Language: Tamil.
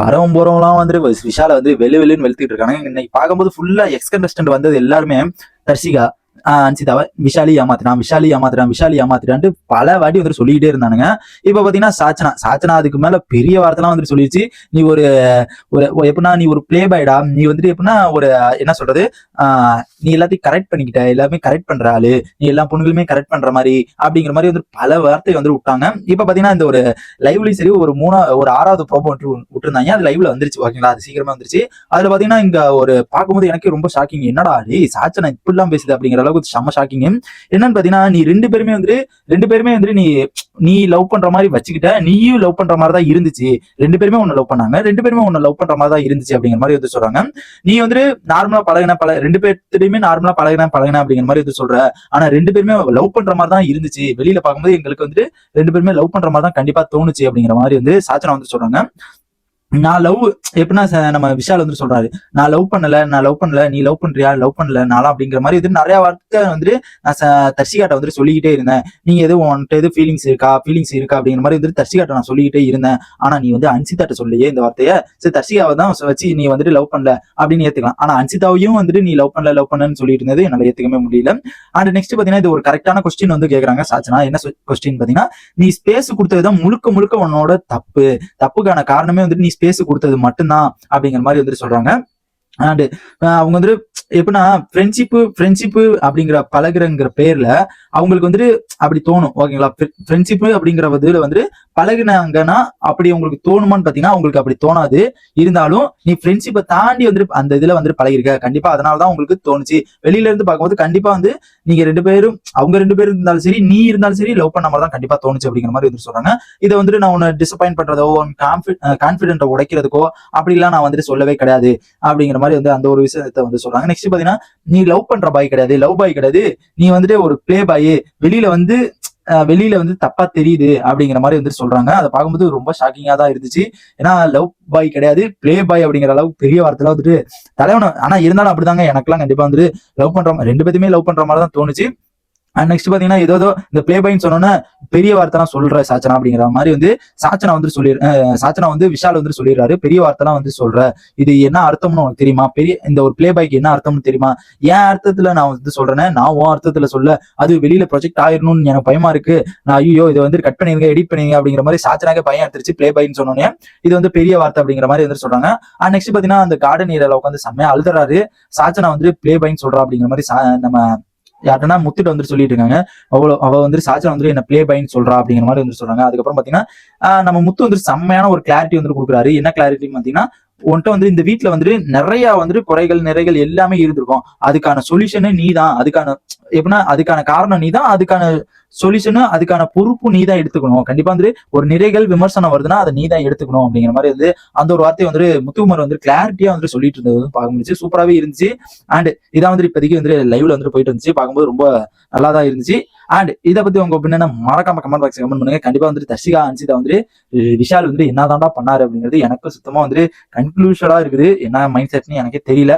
வரவும் போறவங்களாம் வந்து விஷால வந்து வெளு வெளுன்னு வெளுத்துட்டு இருக்காங்க இன்னைக்கு பார்க்கும்போது ஃபுல்லா எக்ஸ் கண்டஸ்டன்ட் வந்தது எல்லாருமே தர்ஷிகா ஆஹ் அன்சிதாவை விஷாலி ஏமாத்தினான் விஷாலி ஏமாத்தினான் விஷாலி ஏமாத்தினான்ட்டு பல வாட்டி வந்து சொல்லிக்கிட்டே இருந்தானுங்க. இப்ப பாத்தீங்கன்னா சாச்சனா சாச்சனா அதுக்கு மேல பெரிய வார்த்தைலாம் வந்து சொல்லிடுச்சு நீ ஒரு ஒரு ஒரு எப்படின்னா நீ ஒரு பிளே பாய்டா நீ வந்துட்டு எப்படின்னா ஒரு என்ன சொல்றது ஆஹ் நீ எல்லாத்தையும் கரெக்ட் பண்ணிக்கிட்ட எல்லாமே கரெக்ட் பண்ற ஆளு நீ எல்லா பொண்ணுகளுமே கரெக்ட் பண்ற மாதிரி அப்படிங்கிற மாதிரி வந்து பல வார்த்தை வந்து விட்டாங்க. இப்ப பாத்தீங்கன்னா இந்த ஒரு லைவ்லயும் சரி ஒரு மூணா ஒரு ஆறாவது ப்ரோபோ விட்டுருந்தாங்க. அது லைவ்ல வந்துருச்சு ஓகேங்களா அது சீக்கிரமா வந்துருச்சு. அதுல பாத்தீங்கன்னா இங்க ஒரு பார்க்கும்போது எனக்கு ரொம்ப ஷாக்கிங் என்னடா டேய் சாச்சனா இப்படிலாம் பேசுது அப்படிங்கிற அளவுக்கு செம்ம ஷாக்கிங் என்னன்னு பாத்தீங்கன்னா நீ ரெண்டு பேருமே வந்து ரெண்டு பேருமே வந்து நீ நீ லவ் பண்ற மாதிரி வச்சுக்கிட்ட நீயும் லவ் பண்ற மாதிரி தான் இருந்துச்சு. ரெண்டு பேருமே உன்னை லவ் பண்ணாங்க. ரெண்டு பேருமே உன்னை லவ் பண்ற மாதிரி தான் இருந்துச்சு அப்படிங்கிற மாதிரி வந்து சொல்றாங்க. நீ வந்து நார்மலா பழகின பழ ரெண்டு பேர்த்துடையுமே நார்மலா பழகின பழகின அப்படிங்கிற மாதிரி இது சொல்ற. ஆனா ரெண்டு பேருமே லவ் பண்ற மாதிரி தான் இருந்துச்சு. வெளியில பார்க்கும்போது எங்களுக்கு வந்து ரெண்டு பேருமே லவ் பண்ற மாதிரி தான் கண்டிப்பா தோணுச்சு அப்படிங்கிற மாதிரி வந்து சாச்சனா வந்து சொல்றாங்க. நான் லவ் எப்படின்னா நம்ம விஷால் வந்து சொல்றாரு. நான் லவ் பண்ணல நான் லவ் பண்ணல நீ லவ் பண்றியா? லவ் பண்ணல நானும் அப்படிங்கிற மாதிரி இது நிறைய வார்த்தை வந்துட்டு நான் ச- தர்ஷிகாட்ட வந்துட்டு சொல்லிக்கிட்டே இருந்தேன். நீங்க எதுவும் உன்கிட்ட எது ஃபீலிங்ஸ் இருக்கா? ஃபீலிங்ஸ் இருக்கா அப்படிங்கிற மாதிரி வந்துட்டு தர்ஷிகாட்ட நான் சொல்லிக்கிட்டே இருந்தேன். ஆனா நீ வந்து அன்சிதாட்ட சொல்லியே இந்த வார்த்தையை. சரி தர்ஷிகாவை தான் வச்சு நீ வந்துட்டு லவ் பண்ணல அப்படின்னு ஏத்துக்கலாம். ஆனா அன்சிதாவையும் வந்துட்டு நீ லவ் பண்ணல லவ் பண்ணன்னு சொல்லிட்டு இருந்தது என்னால ஏத்துக்கவே முடியல. அண்ட் நெக்ஸ்ட் பாத்தீங்கன்னா இது ஒரு கரெக்டான கொஸ்டின் வந்து கேக்குறாங்க சாச்சனா. என்ன கொஸ்டின் பாத்தீங்கன்னா நீ ஸ்பேஸ் கொடுத்ததுதான் முழுக்க முழுக்க உன்னோட தப்பு. தப்புக்கான காரணமே வந்துட்டு நீ ஸ்பேஸ் கொடுத்தது மட்டும்தான் அப்படிங்கிற மாதிரி வந்துட்டு சொல்றாங்க. அண்ட் uh, அவங்க வந்துட்டு எப்படின்னா ஃப்ரெண்ட்ஷிப்பு ஃப்ரெண்ட்ஷிப்பு அப்படிங்கிற பழகுறங்கிற பேர்ல அவங்களுக்கு வந்துட்டு அப்படி தோணும். ஓகேங்களா? ஃப்ரெண்ட்ஷிப்பு அப்படிங்கிற இதுல வந்துட்டு பழகுனாங்கன்னா அப்படி உங்களுக்கு தோணுமான்னு பாத்தீங்கன்னா உங்களுக்கு அப்படி தோணாது. இருந்தாலும் நீ ஃப்ரெண்ட்ஷிப்பை தாண்டி வந்துட்டு அந்த இதுல வந்துட்டு பழகிருக்க. கண்டிப்பா அதனாலதான் உங்களுக்கு தோணுச்சு. வெளியில இருந்து பார்க்கும்போது கண்டிப்பா வந்து நீங்க ரெண்டு பேரும் அவங்க ரெண்டு பேரும் இருந்தாலும் சரி நீ இருந்தாலும் சரி லவ் பண்ண மாதிரி தான் கண்டிப்பா தோணுச்சு அப்படிங்கிற மாதிரி வந்து சொல்றாங்க. இதை வந்துட்டு நான் உன்னை டிசப்பாயிண்ட் பண்றதோ உன் கான்பிடென்ட்டை உடைக்கிறதுக்கோ அப்படிலாம் நான் வந்துட்டு சொல்லவே கிடையாது. அப்படிங்கிற மாதிரி வந்து அந்த ஒரு விஷயத்த வந்து சொல்றாங்க. நெக்ஸ்ட் பாத்தீங்கன்னா நீ லவ் பண்ற பாய் கிடையாது லவ் பாய் கிடையாது. நீ வந்துட்டு ஒரு ப்ளே பாய் வெளியில வந்து வெளியில வந்து தப்பா தெரியுது அப்படிங்கிற மாதிரி வந்துட்டு சொல்றாங்க. அதை பார்க்கும்போது ரொம்ப ஷாக்கிங்கா தான் இருந்துச்சு. ஏன்னா லவ் பாய் கிடையாது ப்ளே பாய் அப்படிங்கிற அளவுக்கு பெரிய வார்த்தைலாம் வந்துட்டு தலைவன ஆனா இருந்தாலும் அப்படிதாங்க. எனக்கெல்லாம் கண்டிப்பா வந்துட்டு லவ் பண்ற மாதிரி ரெண்டு பேருமே லவ் பண்ற மாதிரி தான் தோணுச்சு. அண்ட் நெக்ஸ்ட் பாத்தீங்கன்னா ஏதோ இந்த ப்ளே பாய்ன்னு சொன்னோன்னா பெரிய வார்த்தைலாம் சொல்ற சாச்சனா அப்படிங்கிற மாதிரி வந்து சாச்சனா வந்து சொல்லி சாச்சனா வந்து விஷால் வந்து சொல்லிடுறாரு. பெரிய வார்த்தைலாம் வந்து சொல்ற. இது என்ன அர்த்தம்னு உனக்கு தெரியுமா? பெரிய இந்த ஒரு ப்ளே பாய்க்கு என்ன அர்த்தம்னு தெரியுமா? ஏன் அர்த்தத்துல நான் வந்து சொல்றேனே? நான் உன் அர்த்தத்துல சொல்ல அது வெளியில ப்ரொஜெக்ட் ஆயிடணும்னு எனக்கு பயமா இருக்கு. நான் ஐயோ இதை வந்து கட் பண்ணிருங்க எடிட் பண்ணிருங்க அப்படிங்கிற மாதிரி சாச்சனாக பயம் எடுத்துருச்சு ப்ளே பைன்னு சொன்னோன்னே. இது வந்து பெரிய வார்த்தை அப்படிங்கிற மாதிரி வந்து சொல்றாங்க. அண்ட் நெக்ஸ்ட் பாத்தீங்கன்னா அந்த கார்டன் ஏரியால உட்காந்து செம்மையா அழுதுறாரு. சாச்சனா வந்து ப்ளே பாய்ன்னு சொல்றா அப்படிங்கிற மாதிரி சா- நம்ம யார்ட்டனா முத்துட்டு வந்துட்டு சொல்லிட்டு இருக்காங்க அவ்வளோ அவ வந்து சாச்சனா வந்து என்ன ப்ளே பைன்னு சொல்றா அப்படிங்கிற மாதிரி வந்து சொல்றாங்க. அதுக்கப்புறம் பாத்தீங்கன்னா நம்ம முத்து வந்து செம்மையான ஒரு கிளாரிட்டி வந்து கொடுக்குறாரு. என்ன கிளாரிட்டின்னு பாத்தீங்கன்னா உன்கிட்ட வந்து இந்த வீட்டுல வந்துட்டு நிறைய வந்துட்டு குறைகள் நிறைகள் எல்லாமே இருந்திருக்கும். அதுக்கான சொல்யூஷனே நீ தான் அதுக்கான எப்படின்னா அதுக்கான காரணம் நீ தான் அதுக்கான சொல்யூஷனு அதுக்கான பொறுப்பு நீ தான் எடுத்துக்கணும். கண்டிப்பா வந்து ஒரு நிறைகள் விமர்சனம் வருதுன்னா அதை நீ தான் எடுத்துக்கணும் அப்படிங்கிற மாதிரி வந்து அந்த ஒரு வார்த்தை வந்து முத்துக்குமார் வந்து கிளாரிட்டியா வந்து சொல்லிட்டு இருந்தது வந்து பார்க்க முடிஞ்சு சூப்பராகவே இருந்துச்சு. அண்ட் இதான் வந்து இப்போதைக்கு வந்து லைவ்ல வந்து போயிட்டு இருந்துச்சு. பார்க்கும்போது ரொம்ப நல்லா தான் இருந்துச்சு. அண்ட் இதை பத்தி உங்க ஒப்பீனியனை மறக்காம கமெண்ட் பாக்ஸ் கமெண்ட் பண்ணுங்க. கண்டிப்பா வந்து தர்ஷிகா அன்சிதா வந்து விஷால் வந்து என்னதான்டா பண்ணாரு அப்படிங்கிறது எனக்கு சுத்தமா வந்து கன்க்ளூஷனா இருக்குது. என்ன மைண்ட் செட்னு எனக்கே தெரியல.